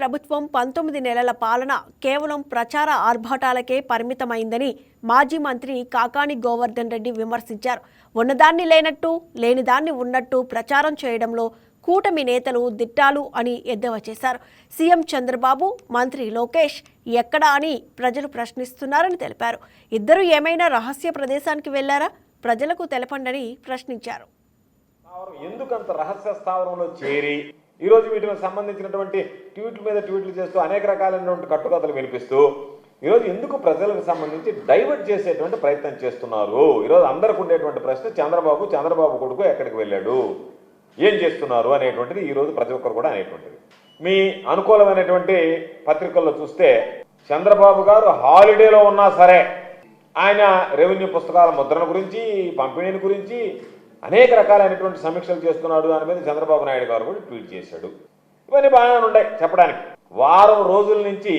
ప్రభుత్వం పంతొమ్మిది నెలల పాలన కేవలం ప్రచార ఆర్భాటాలకే పరిమితమైందని మాజీ మంత్రి కాకాని గోవర్ధన్ రెడ్డి విమర్శించారు. ఉన్నదాన్ని లేనట్టు లేనిదాన్ని ఉన్నట్టు ప్రచారం చేయడంలో కూటమి నేతలు దిట్టాలు అని ఎద్దేవా చేశారు. సీఎం చంద్రబాబు మంత్రి లోకేష్ ఎక్కడా అని ప్రజలు ప్రశ్నిస్తున్నారని తెలిపారు. ఇద్దరు ఏమైనా రహస్య ప్రదేశానికి వెళ్ళారా? ప్రజలకు తెలపండని ప్రశ్నించారు. ఎందుకంత రహస్య స్థావరంలో చేరి ఈరోజు వీటికి సంబంధించినటువంటి ట్వీట్ల మీద ట్వీట్లు చేస్తూ అనేక రకాలైనటువంటి కట్టుకథలు వినిపిస్తూ ఈరోజు ఎందుకు ప్రజలకు సంబంధించి డైవర్ట్ చేసేటువంటి ప్రయత్నం చేస్తున్నారు? ఈరోజు అందరికి ఉండేటువంటి ప్రశ్న చంద్రబాబు చంద్రబాబు కొడుకు ఎక్కడికి వెళ్ళాడు? ఏం చేస్తున్నారు? అనేటువంటిది ఈరోజు ప్రతి ఒక్కరు కూడా అనేటువంటిది. మీ అనుకూలమైనటువంటి పత్రికల్లో చూస్తే చంద్రబాబు గారు హాలిడేలో ఉన్నా సరే ఆయన రెవెన్యూ పుస్తకాల ముద్రణ గురించి పంపిణీని గురించి అనేక రకాలైనటువంటి సమీక్షలు చేస్తున్నాడు. దాని మీద చంద్రబాబు నాయుడు గారు కూడా ట్వీట్ చేశాడు. ఇవన్నీ బాగానే ఉన్నాయి చెప్పడానికి. వారం రోజుల నుంచి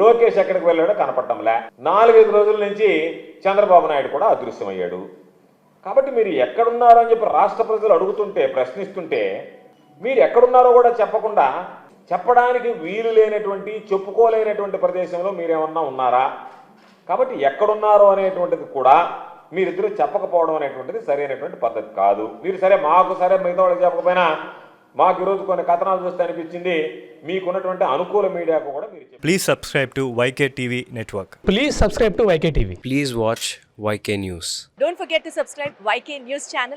లోకేష్ ఎక్కడికి వెళ్ళాడో కనపడటంలే. నాలుగైదు రోజుల నుంచి చంద్రబాబు నాయుడు కూడా అదృశ్యమయ్యాడు. కాబట్టి మీరు ఎక్కడున్నారో అని చెప్పి రాష్ట్ర ప్రజలు అడుగుతుంటే ప్రశ్నిస్తుంటే మీరు ఎక్కడున్నారో కూడా చెప్పకుండా చెప్పడానికి వీలు లేనటువంటి చెప్పుకోలేనటువంటి ప్రదేశంలో మీరేమన్నా ఉన్నారా? కాబట్టి ఎక్కడున్నారో అనేటువంటిది కూడా మీరిద్దరూ చెప్పకపోవడం అనేటువంటిది సరైనటువంటి పద్ధతి కాదు. మీరు సరే మాకు సరే మిగతా వాళ్ళకి చెప్పకపోయినా మాకు ఈరోజు కొన్ని కథనాలు చూస్తే అనిపించింది. మీకున్నటువంటి అనుకూల మీడియాకు కూడా మీరు please subscribe to YK TV network please subscribe to YK TV please watch YK news don't forget to subscribe YK news channel